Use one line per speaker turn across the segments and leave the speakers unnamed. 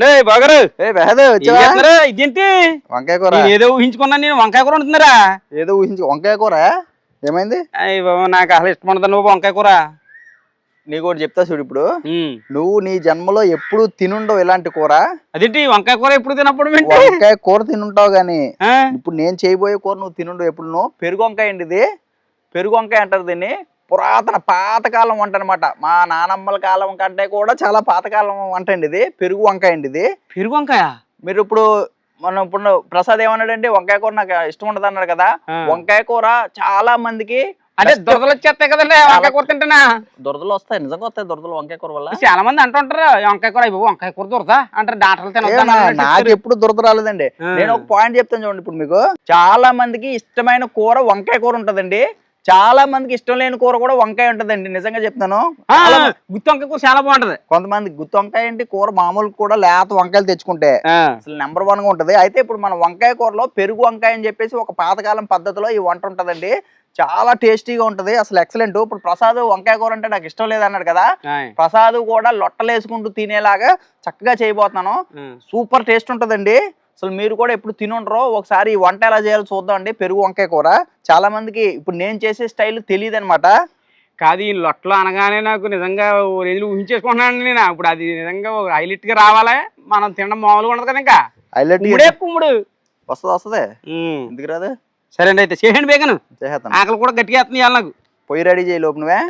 నే బాగారు.
ఏ బెహదు
ఏం
వచ్చావా?
చేస్తున్నారా? ఇదేంటి?
వంకాయ కూర.
ఏదో ఊహించుకున్నాను నేను వంకాయ కూర ఉంటున్నారా
ఏదో ఊహించి వంకాయ కూర? ఏమైంది?
అయ్య నాకు అసలు ఇష్టం ఉండదు నువ్వు వంకాయ కూర.
నీకు ఒకటి చెప్తా చూడు ఇప్పుడు. నువ్వు నీ జన్మలో ఎప్పుడు తినుండవు ఇలాంటి కూర?
అదేంటి వంకాయ కూర ఎప్పుడు తినప్పుడు?
వంకాయ కూర తినుంటావు గాని? ఇప్పుడు నేను చేయబోయే కూర నువ్వు తినుండవు ఎప్పుడు నువ్వు పెరుగు వంకాయ అండి ఇది. పెరుగు వంకాయ అంటారు దీన్ని. పురాతన పాతకాలం వంట అనమాట మా నానమ్మల కాలం కంటే కూడా చాలా పాతకాలం వంట అండి ఇది. పెరుగు వంకాయ అండి ఇది.
పెరుగు వంకాయ?
మీరు ఇప్పుడు మనం ఇప్పుడు ప్రసాద్ ఏమన్నాడంటే వంకాయ కూర నాకు ఇష్టం ఉండదు అన్నాడు కదా. వంకాయ కూర చాలా మందికి
అంటే దురదలు వచ్చేస్తాయి కదండి వంకాయ కూర తింటున్నా
దురదలు వస్తాయి నిజంగా వస్తాయి దురదలు వంకాయ కూర వల్ల.
చాలా మంది అంటుంటారు వంకాయ కూర అయిపో వంకాయ కూర దొరదా? అంటారు డాక్టర్లు తినొద్దు అన్నారు
నాకు. ఎప్పుడు దురద రాలేదండి. నేను ఒక పాయింట్ చెప్తాను చూడండి ఇప్పుడు మీకు. చాలా మందికి ఇష్టమైన కూర వంకాయ కూర ఉంటదండి. చాలా మందికి ఇష్టం లేని కూర కూడా వంకాయ ఉంటదండి నిజంగా చెప్తాను.
ఆ,
చాలా మంది-
గుత్తి వంకాయ కూర చాలా బాగుంటది.
కొంతమంది గుత్తి వంకాయ ఏంటి కూర మామూలు కూడా లేత వంకాయలు తెచ్చుకుంటే అసలు నెంబర్ వన్గా ఉంటది. అయితే ఇప్పుడు మన వంకాయ కూరలో పెరుగు వంకాయ అని చెప్పేసి ఒక పాతకాలం పద్ధతిలో ఈ వంట ఉంటదండి. చాలా టేస్టీగా ఉంటది అసలు ఎక్సలెంట్ ఇప్పుడు ప్రసాద్ వంకాయ కూర అంటే నాకు ఇష్టం లేదన్నాడు కదా. ప్రసాద్ కూడా లొట్టలేసుకుంటూ తినేలాగా చక్కగా చేయబోతున్నాను. సూపర్ టేస్ట్ ఉంటుందండి. అసలు మీరు కూడా ఎప్పుడు తినుండరో? ఒకసారి వంట ఎలా చేయాలో చూద్దామండి పెరుగు వంకాయ కూర. చాలా మందికి ఇప్పుడు నేను చేసే స్టైల్ తెలియదు అనమాట
కాదు ఈ లొట్టలు అనగానే నాకు నిజంగా రేంజ్లో ఊహించేసుకుంటున్నాను నేను. ఇప్పుడు అది నిజంగా హైలైట్గా రావాలి. మనం తినడం మామూలుగా ఉండదు కదా ఇంకా.
హైలైట్
కుమ్ముడే కుమ్ముడు.
వస్తుంది వస్తుంది. ఎందుకు రాదు?
సరే అండి అయితే చేయండి బేగను. ఆకలి కూడా గట్టిగా వేస్తుంది నాకు.
పొయ్యి రెడీ చేయి లోపు నువ్వే.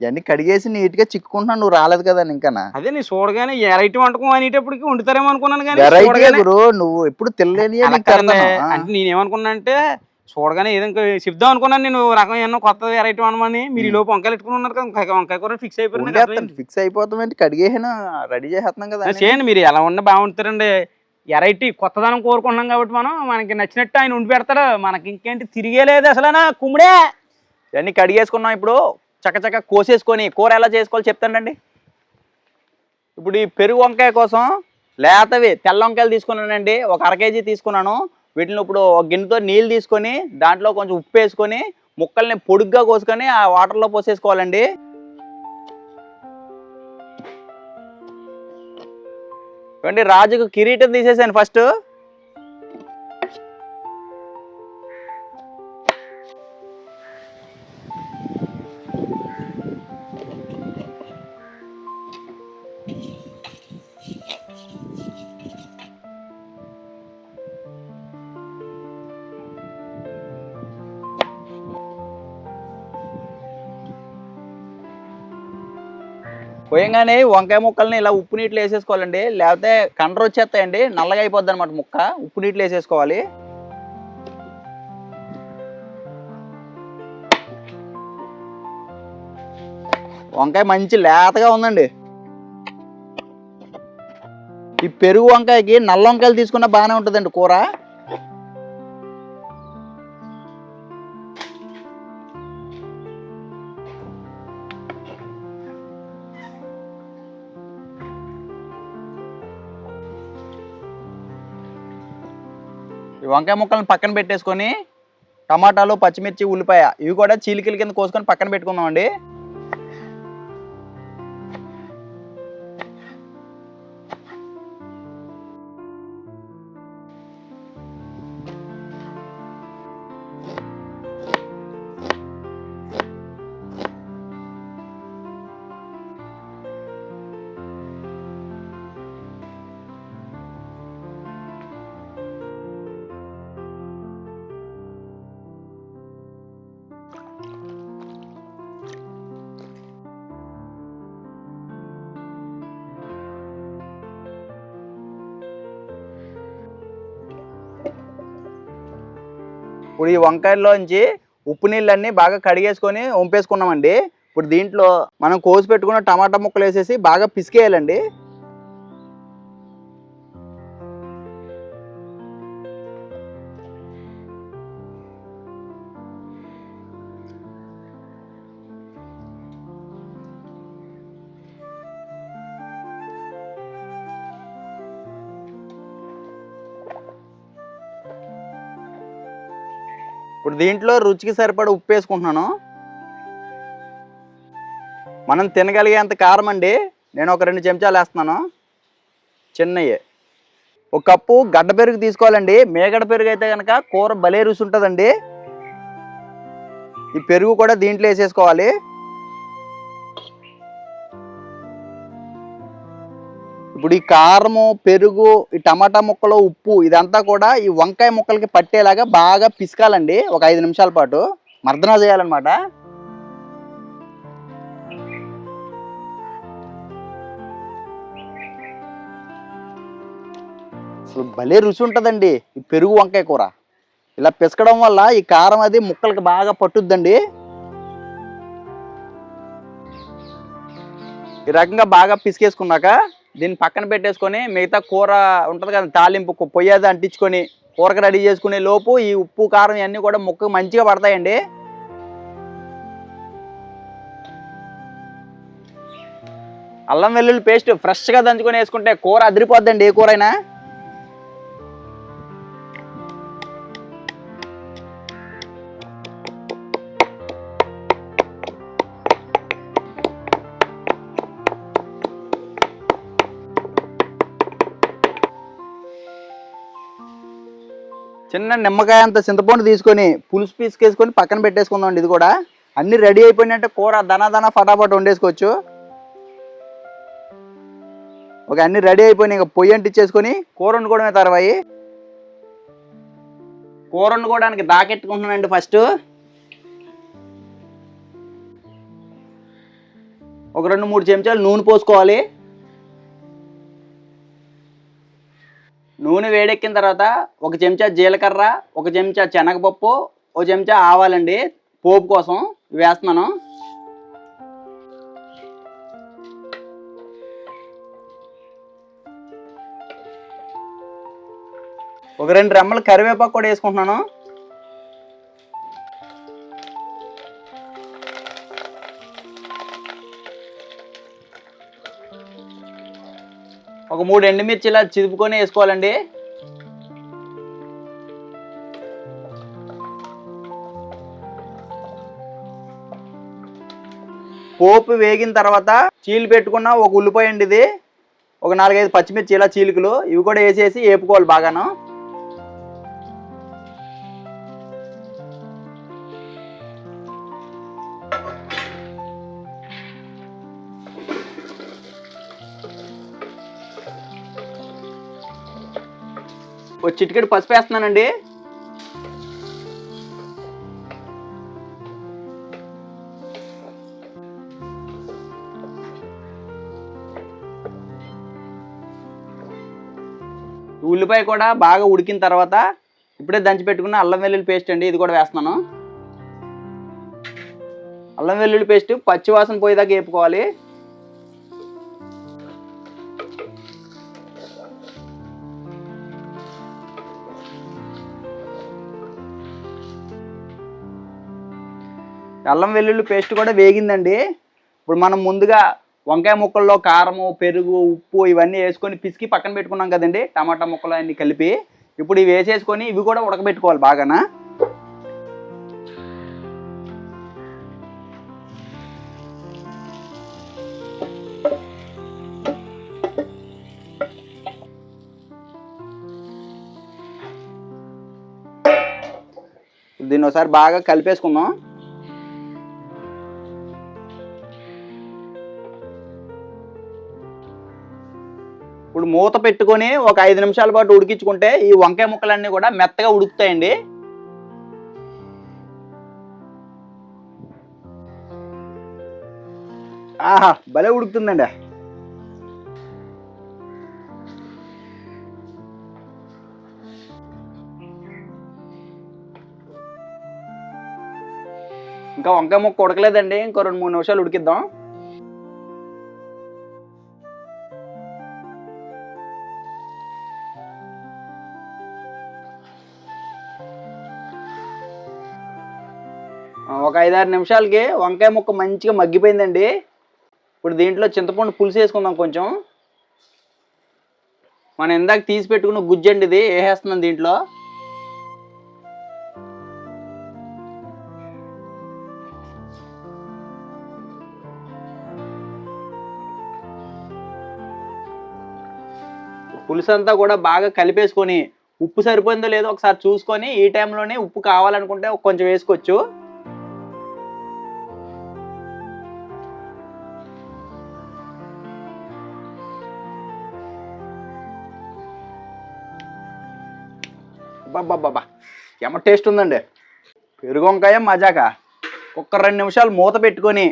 ఇవన్నీ కడిగేసి నీట్గా చిక్కుకుంటున్నాను నువ్వు రాలేదు కదా ఇంకానా?
అదే నీ చూడగానే ఎరైటీ వంటకం అనేటప్పటికి వండుతారేమో అనుకున్నాను కానీ
వెరైటీ గురు నువ్వు ఎప్పుడు తెలియని.
అంటే నేనేమనుకున్నా అంటే చూడగానే ఏదో ఇంకా చెప్దాం అనుకున్నాను నేను రకం ఏమన్నా కొత్త వెరైటీ అనమని మీరు ఈ లోపు వంకాయలు ఎట్టుకుని ఉన్నారు కదా వంకాయ- కూర ఫిక్స్ అయిపోయింది
ఫిక్స్ అయిపోతాం కడిగేసిన రెడీ చేసేస్తున్నాం కదా.
చేయండి మీరు ఎలా ఉన్నా బాగుంటారండి వెరైటీ కొత్తదనం కోరుకున్నాం కాబట్టి మనం మనకి నచ్చినట్టు ఆయన ఉండి పెడతాడు. మనకి ఇంకేంటి తిరిగే లేదు అసలు కుమ్ముడే.
ఇవన్నీ కడిగేసుకున్నాం ఇప్పుడు. చక్కచక్క కోసేసుకొని కూర ఎలా చేసుకోవాలో చెప్తానండి ఇప్పుడు ఈ పెరుగు వంకాయ కోసం లేతవి తెల్ల వంకాయలు తీసుకున్నానండి. ఒక అర కేజీ తీసుకున్నాను. వీటిని ఇప్పుడు ఒక గిన్నెతో నీళ్ళు తీసుకొని దాంట్లో కొంచెం ఉప్పు వేసుకొని ముక్కల్ని పొడుగ్గా కోసుకొని ఆ వాటర్లో పోసేసుకోవాలండి. ఏమండి రాజుకు కిరీటం తీసేసాను ఫస్ట్. పోయంగానే వంకాయ ముక్కల్ని ఇలా ఉప్పు నీటిలో వేసేసుకోవాలండి. లేకపోతే కండ్ర వచ్చేస్తాయండి. నల్లగా అయిపోద్ది అనమాట ముక్క. ఉప్పు నీటిలో వేసేసుకోవాలి. వంకాయ మంచి లేతగా ఉందండి. ఈ పెరుగు వంకాయకి నల్ల వంకాయలు తీసుకున్న బాగానే ఉంటుందండి కూర. వంకాయ ముక్కలను పక్కన పెట్టేసుకొని టమాటాలు పచ్చిమిర్చి ఉల్లిపాయ ఇవి కూడా చీలికల కింద కోసుకొని పక్కన పెట్టుకుందామండి. ఇప్పుడు ఈ వంకాయల్లోంచి ఉప్పు నీళ్ళన్నీ బాగా కడిగేసుకొని వంపేసుకున్నామండి. ఇప్పుడు దీంట్లో మనం కోసి పెట్టుకున్న టమాటా ముక్కలు వేసేసి బాగా పిసికేయాలండి. ఇప్పుడు దీంట్లో రుచికి సరిపడ ఉప్పు వేసుకుంటున్నాను. మనం తినగలిగేంత కారం అండి. నేను ఒక రెండు చెంచాలు వేస్తున్నాను. చిన్నవి ఒక కప్పు గడ్డ పెరుగు తీసుకోవాలండి. మేగడ పెరుగు అయితే కనుక కూర భలే రుచి ఉంటుందండి. ఈ పెరుగు కూడా దీంట్లో వేసేసుకోవాలి. ఇప్పుడు ఈ కారము పెరుగు ఈ టమాటా ముక్కలు ఉప్పు ఇదంతా కూడా ఈ వంకాయ ముక్కలకి పట్టేలాగా బాగా పిసకాలండి. ఒక ఐదు నిమిషాల పాటు మర్దన చేయాలన్నమాట. అసలు భలే రుచి ఉంటుందండి ఈ పెరుగు వంకాయ కూర. ఇలా పిసకడం వల్ల ఈ కారం అది ముక్కలకి బాగా పట్టుద్దండి. ఈ రకంగా బాగా పిసికేసుకున్నాక దీన్ని పక్కన పెట్టేసుకొని మిగతా కూర ఉంటుంది కదా తాలింపు పొయ్యేది పొయ్యి అంటించుకొని కూరకు రెడీ చేసుకునే లోపు ఈ ఉప్పు కారం ఇవన్నీ కూడా ముక్కకు మంచిగా పడతాయండి. అల్లం వెల్లుల్లి పేస్ట్ ఫ్రెష్గా దంచుకొని వేసుకుంటే కూర అదిరిపోద్దండి ఏ కూర చిన్న నిమ్మకాయ అంత చింతపండు తీసుకొని పులుసు పీసుకేసుకొని పక్కన పెట్టేసుకుందాం ఇది కూడా. అన్ని రెడీ అయిపోయినట్టే కూర దన దన ఫటాఫట్ వండేసుకోవచ్చు. ఒక అన్ని రెడీ అయిపోయినాయి. ఇంకా పొయ్యి అంటిచ్చేసుకొని కూర వండుకోవడమే తర్వాయి కూర వండుకోవడానికి దాకెట్టుకుంటున్నానండి ఫస్ట్. ఒక రెండు మూడు చెంచాలు నూనె పోసుకోవాలి. నూనె వేడెక్కిన తర్వాత ఒక చెంచా జీలకర్ర ఒక చెంచా శనగపప్పు ఒక చెంచా ఆవాలండి. పోపు కోసం వేస్తున్నాను. ఒక రెండు రెమ్మలు కరివేపాకు కూడా వేసుకుంటున్నాను. ఒక మూడు ఎండుమిర్చి ఇలా చిదుపుకొని వేసుకోవాలండి. పోపు వేగిన తర్వాత చీలు పెట్టుకున్న ఒక ఉల్లిపాయ అండి ఇది ఒక నాలుగైదు పచ్చిమిర్చి ఇలా చీలికలు. ఇవి కూడా వేసేసి వేపుకోవాలి బాగాను. ఒక చిటికెడు పసుపు వేస్తున్నానండి. ఉల్లిపాయ కూడా బాగా ఉడికిన తర్వాత ఇప్పుడే దంచి పెట్టుకున్న అల్లం వెల్లుల్లి పేస్ట్ అండి ఇది కూడా వేస్తున్నాను. అల్లం వెల్లుల్లి పేస్ట్ పచ్చివాసన పోయేదాకా వేపుకోవాలి. అల్లం వెల్లుల్లి పేస్ట్ కూడా వేగిందండి. ఇప్పుడు మనం ముందుగా వంకాయ ముక్కల్లో కారము పెరుగు ఉప్పు ఇవన్నీ వేసుకొని పిసికి పక్కన పెట్టుకున్నాం కదండి. టమాటా ముక్కలు అన్ని కలిపి ఇప్పుడు ఇవి వేసేసుకొని ఇవి కూడా ఉడకబెట్టుకోవాలి బాగానా? దీన్ని ఒకసారి బాగా కలిపేసుకుందాం. ఇప్పుడు మూత పెట్టుకొని ఒక ఐదు నిమిషాల పాటు ఉడికించుకుంటే ఈ వంకాయ ముక్కలన్నీ కూడా మెత్తగా ఉడుకుతాయండి. ఆహా భలే ఉడుకుతుందండి. ఇంకా వంకాయ ముక్క ఉడకలేదండి. ఇంకో రెండు మూడు నిమిషాలు ఉడికిద్దాం. ఒక ఐదారు నిమిషాలకి వంకాయ ముక్క మంచిగా మగ్గిపోయిందండి. ఇప్పుడు దీంట్లో చింతపండు పులుసు వేసుకుందాం కొంచెం. మనం ఇందాక తీసి పెట్టుకున్న గుజ్జండి ఇది వేసేస్తున్నాం దీంట్లో. పులుసు అంతా కూడా బాగా కలిపేసుకొని ఉప్పు సరిపోయిందో లేదో ఒకసారి చూసుకొని ఈ టైంలోనే ఉప్పు కావాలనుకుంటే కొంచెం వేసుకోవచ్చు. అబ్బాబ్బాబ్బా ఎమ టేస్ట్ ఉందండి. పెరుగు వంకాయ మజాక. ఒక్క రెండు నిమిషాలు మూత పెట్టుకొని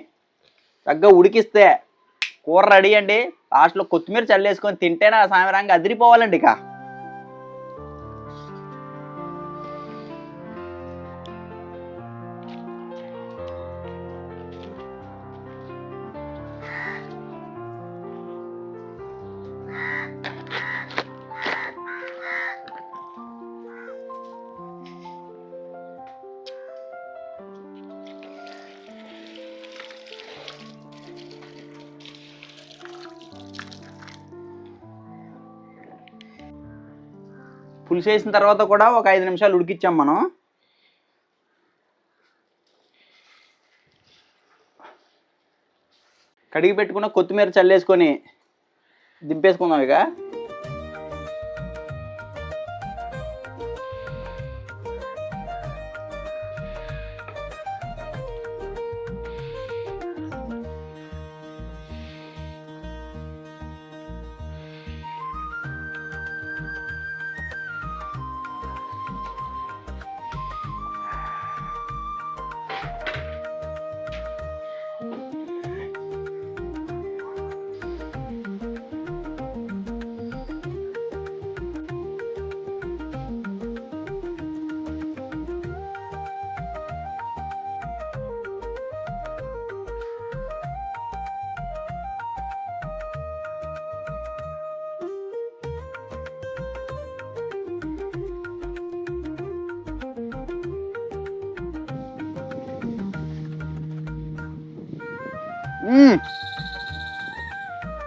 చక్కగా ఉడికిస్తే కూర రెడీ అండి. లాస్ట్లో కొత్తిమీర చల్లేసుకొని తింటేనే ఆ సాయంత్రంగా అదిరిపోవాలండి ఇక. పులుసు వేసిన తర్వాత కూడా ఒక ఐదు నిమిషాలు ఉడికిచ్చాం మనం. కడిగి పెట్టుకున్న కొత్తిమీర చల్లేసుకొని దింపేసుకుందాం ఇక.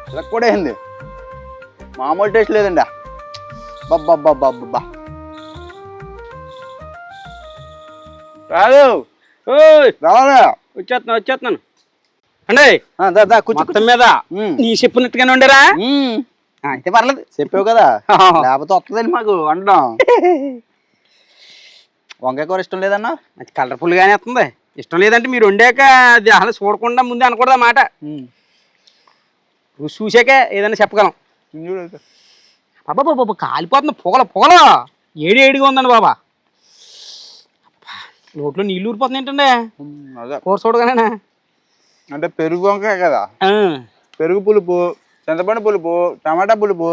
ఇలా కూడా అయింది. మామూలు టేస్ట్ లేదండి. బాబ్బా రాదు.
ఓయ్.
రావాలా?
వచ్చేస్తున్నాను వచ్చేస్తున్నాను అండి. మొత్తం మీద. నీ చెప్పినట్టుగానే ఉండరా. అయితే పర్లేదు.
చెప్పావు కదా. లేకపోతే వస్తుందండి మాకు వండడం. వంకాయ కూర ఇష్టం లేదన్నా?
కలర్ఫుల్ గానే వస్తుంది. ఇష్టం లేదంటే మీరు వండాక అది అసలు చూడకుండా ముందే అనకూడదు మాట. రుచి చూసాకే ఏదైనా చెప్పగలం. బాబా బాబా బాబా, కాలిపోతుంది పొగల పొగల. ఏడి ఏడిగా ఉందండి బాబా. నోట్లో నీళ్ళు ఊరిపోతుంది ఏంటండి?
అదే.
కూర చూడగానే
అంటే పెరుగు వంకాయ కదా. పెరుగు పులుపు చింతపండు పులుపు టమాటా పులుపు.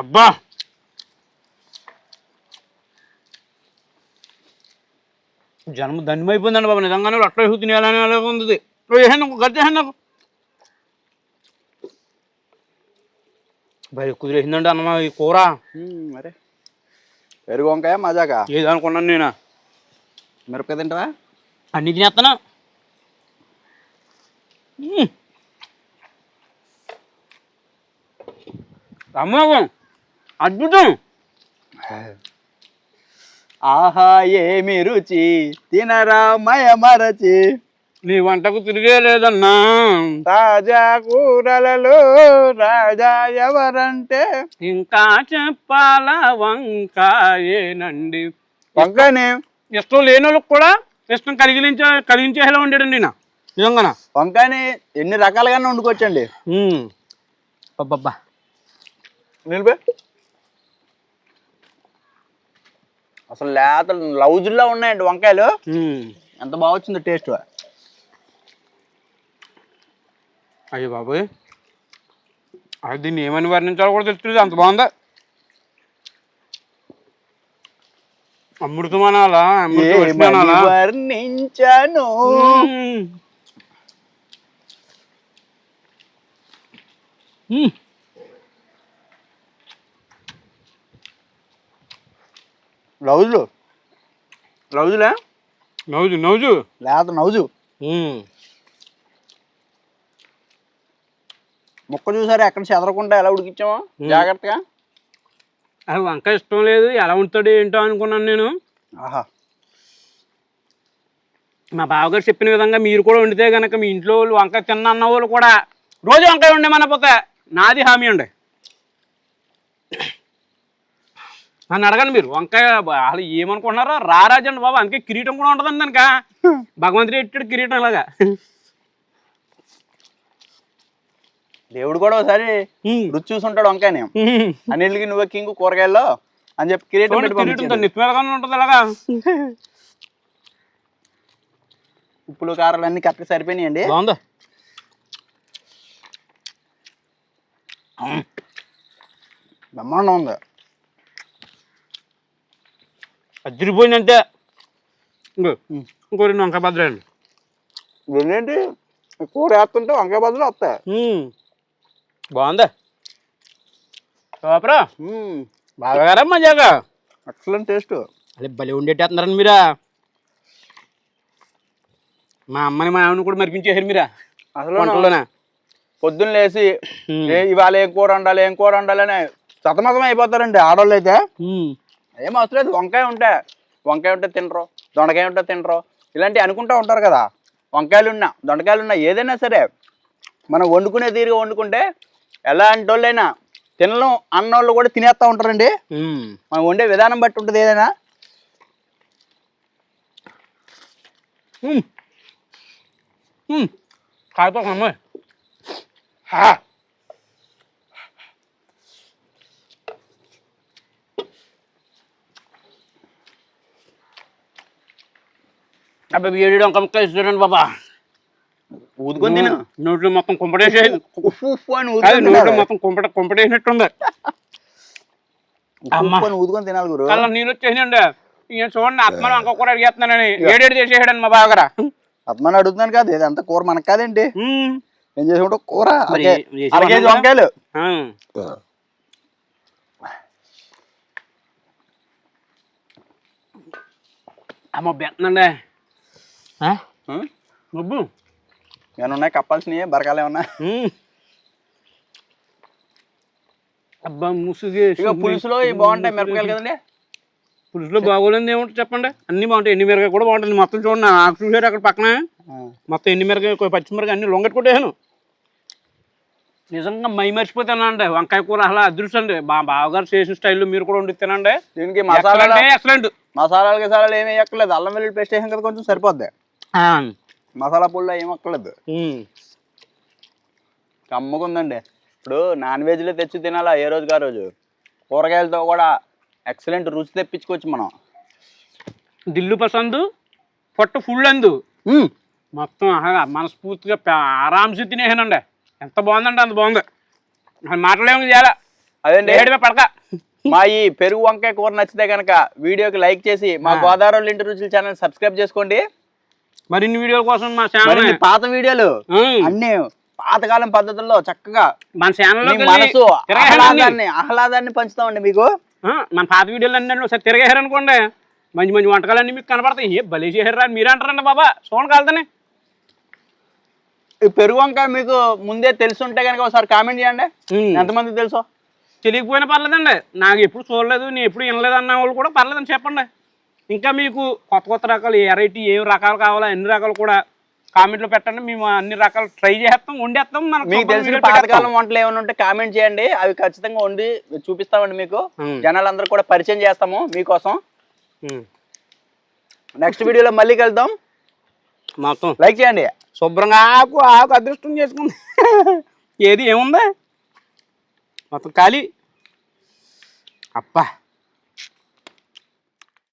అబ్బా. జన్మ ధన్యమైపోయిందండి బాబా. నిజంగానే అట్లా తినేయాలని అలాగే ఉంది. వేసాను గట్టి వేసాను నాకు భయ కుదిరేసిందండి అన్నమా ఈ కూర.
అరే పెరుగు వంకాయ మజాక?
ఏదనుకున్నాను నేను.
మిరపకాయ తింటావా?
అన్ని తినేస్తాను మ్మ్. అమ్మోగం అద్భుతం.
ఆహా ఏమి రుచి? తినరా మయ మరచి?
నీ వంటకు తిరిగే లేదన్నా.
తాజా కూరలలో రాజా ఎవరంటే?
ఇంకా చెప్పాల వంకాయేనండి
వంకాయని?
ఇష్టం లేని వాళ్ళకి కూడా ఇష్టం కలిగించే కలిగించేలా ఉండేడండి నా నిజంగానా?
వంకాయని ఎన్ని రకాలుగానే వండుకోవచ్చండి.
అబ్బబ్బా.
నిలిపే. అసలు లేత లౌజుల్లో ఉన్నాయండి వంకాయలు. ఎంత బాగా వచ్చిందో టేస్ట్.
అయ్యో బాబోయ్. అది దీన్ని ఏమని వర్ణించాలో కూడా తెలుస్తుంది అంత బాగుందా? అమృతం అనాలా అమృతం వస్తుంది
ఏమని
అనాలా
వర్ణించాను?
మ్మ్.
లౌజులు లౌజులే
నవ్వుజు నవ్వుజు.
లేత నౌజు. ముక్క చూసారా ఎక్కడ చెదరకుండా ఎలా ఉడికించామో. జాగ్రత్తగా.
అది వంకాయ ఇష్టం లేదు ఎలా ఉంటాడు ఏంటో అనుకున్నాను నేను.
ఆహా.
మా బావగారు చెప్పిన విధంగా మీరు కూడా వండితే కనుక మీ ఇంట్లో వాళ్ళు వంకాయ తిన్న అన్న వాళ్ళు కూడా రోజు వంకాయ ఉండేమనపోతే నాది హామీ ఉండే నన్ను అడగండి మీరు. వంకాయ అసలు ఏమనుకుంటున్నారో రారాజండి బాబు అందుకే కిరీటం కూడా ఉంటుందండి దానిక. భగవంతుడు ఎట్టాడు కిరీటం ఇలాగా.
దేవుడు కూడా ఒకసారి. రుచి చూసుంటాడు వంకాయని. అన్నింటికి నువ్వే కింగ్ కూరగాయల్లో అని చెప్పి కిరీటం
ఉంటుంది అలాగా.
ఉప్పులు కారాలు అన్ని కరెక్ట్గా సరిపోయినాయండి.
బాగుందా?
బ్రహ్మాండం ఉంది.
అదిరిపోయిందంటే. ఇంకో రెండు వంకాయ భద్రండి
ఏంటి కూర వేస్తుంటే వంకాయ బదులు వస్తాయి
బాగుందా? సూపరా. బాగా మజాగా?
Excellent taste.
అదే భలే ఉండేటేస్తున్నారండి మీరా? మా అమ్మని మా ఆవిడని కూడా మరిపించేసారు మీరా?
అసలు
వంటలోనే
పొద్దున్న లేచి ఇవాళ ఏం కూర వండాలి ఏం కూర వండాలి అని సతమతం అయిపోతారండి ఆడవాళ్ళు అయితే. ఏం అవసరం లేదు. వంకాయ ఉంటే వంకాయ ఉంటే తినరు దొండకాయ ఉంటే తినరు ఇలాంటివి అనుకుంటూ ఉంటారు కదా. వంకాయలు ఉన్నా దొండకాయలు ఉన్నా ఏదైనా సరే మనం వండుకునే తీరుగా వండుకుంటే ఎలాంటి వాళ్ళైనా తినడం అన్నోళ్ళు కూడా తినేస్తూ ఉంటారండి. మనం వండే విధానం బట్టి ఉంటుంది ఏదైనా.
ఉమ్. అబ్బాయి వంక ముక్క ఇస్తున్నాను బాబా.
ఊదుకొని తిను.
నోట్లో మొత్తం
ఊదుకొని
నోట్లో. మొత్తం కుంపట
అని ఊదుకొని తినాలి గురు.
కళ్ళ నీళ్ళు వచ్చేసినండి ఇక చూడండి ఆత్మను వంక కూర అడిగేస్తున్నానని. ఏడేడు చేసేసాడని మా బావగారా.
అత్తమని అడుగుతున్నాను కాదు ఇదంతా కూర మనకు కాదేంటి. ఏం చేసుకుంటే? కూర వంకాయలు.
అమ్మ బెత్తండి? నువ్వు?
ఏమైనా ఉన్నాయి? కప్పాల్సినవి బరకాలు ఏమన్నా?
ఉమ్. అబ్బా ముసుగు
ఇక పులుసులో బాగుంటాయి మిరపకాయలు కదండి.
పులుసులో బాగోలేదు ఏముంటుంది చెప్పండి? అన్ని బాగుంటాయి. ఎండి మిరకాయ కూడా బాగుంటుంది. మొత్తం చూడండి. నాకు చూసారు అక్కడ పక్కన? మొత్తం ఎండి మిరకాయ పచ్చిమిరకాయ అన్ని లొంగట్ కొట్టేసాను. నిజంగా మై మర్చిపోతానండి. వంకాయ కూర అసలు అదృష్టం అండి. బా బావగారు చేసిన స్టైల్లో మీరు కూడా వండితేనండి
దీనికి మసాలాలు
ఎక్సలెంట్
మసాలాలు గిసాలాలు ఏమి ఎక్కలేదు అల్లం వెల్లుల్లి పేస్ట్ వేసాం కదా కొంచెం సరిపోద్ది. మసాలా పుల్ల ఏం ఎక్కలేదు కమ్మకుందండి. ఇప్పుడు నాన్ వెజ్లో తెచ్చి తినాలా ఏ రోజుకి ఆ రోజు? కూరగాయలతో కూడా ఎక్సలెంట్ రుచి తెప్పించుకోవచ్చు మనం.
దిల్లు పసందు పొట్టు ఫుల్ అందు. మొత్తం మనస్ఫూర్తిగా ఆరాంసి తినేసానండి. ఎంత బాగుందండి అంత బాగుంది. మాటలేము చేయాలా? ఏడిమే పడక.
మా ఈ పెరుగు వంకాయ కూర నచ్చితే కనుక వీడియోకి లైక్ చేసి మా. గోదావరి ఇంటి రుచుల ఛానల్ సబ్స్క్రైబ్ చేసుకోండి.
మరిన్ని వీడియోల కోసం మా ఛానల్
పాత వీడియోలు? అన్ని పాతకాలం పద్ధతుల్లో చక్కగా
మన ఛానల్లో
మీ మనసు ఆహ్లాదాన్ని ఆహ్లాదాన్ని పంచుతామండి మీకు.
మన పాత వీడియోలు అన్నీ ఒకసారి తిరగేశారనుకోండి మంచి మంచి వంటకాలన్నీ మీకు కనపడతాయి. ఏ బలి చేశారా మీరే అంటారండి బాబా చూడండి కలుతానే.
ఈ పెరుగు వంకాయ మీకు ముందే తెలుసుంటే కనుక ఒకసారి కామెంట్ చేయండి. ఎంతమంది తెలుసో?
తెలియకపోయినా పర్లేదండి. నాకు ఎప్పుడు చూడలేదు నేను ఎప్పుడు వినలేదు అన్న వాళ్ళు కూడా పర్లేదని చెప్పండి. ఇంకా మీకు కొత్త కొత్త రకాలు వెరైటీ ఏం రకాలు కావాలో అన్ని రకాలు కూడా కామెంట్లో పెట్టండి. మేము అన్ని రకాలు ట్రై చేస్తాం వండేస్తాం మనకు
మీకు తెలిసిన. పాతకాలం వంటలు ఏమైనా ఉంటే కామెంట్ చేయండి. అవి ఖచ్చితంగా వండి చూపిస్తామండి మీకు.
ఉమ్.
జనాలందరూ కూడా పరిచయం చేస్తాము మీకోసం. నెక్స్ట్ వీడియోలో మళ్ళీ కలుద్దాం.
మొత్తం
లైక్ చేయండి.
శుభ్రంగా ఆకు ఆకు అదృష్టం చేసుకుంది. ఏది ఏముంది? మొత్తం ఖాళీ. అప్పా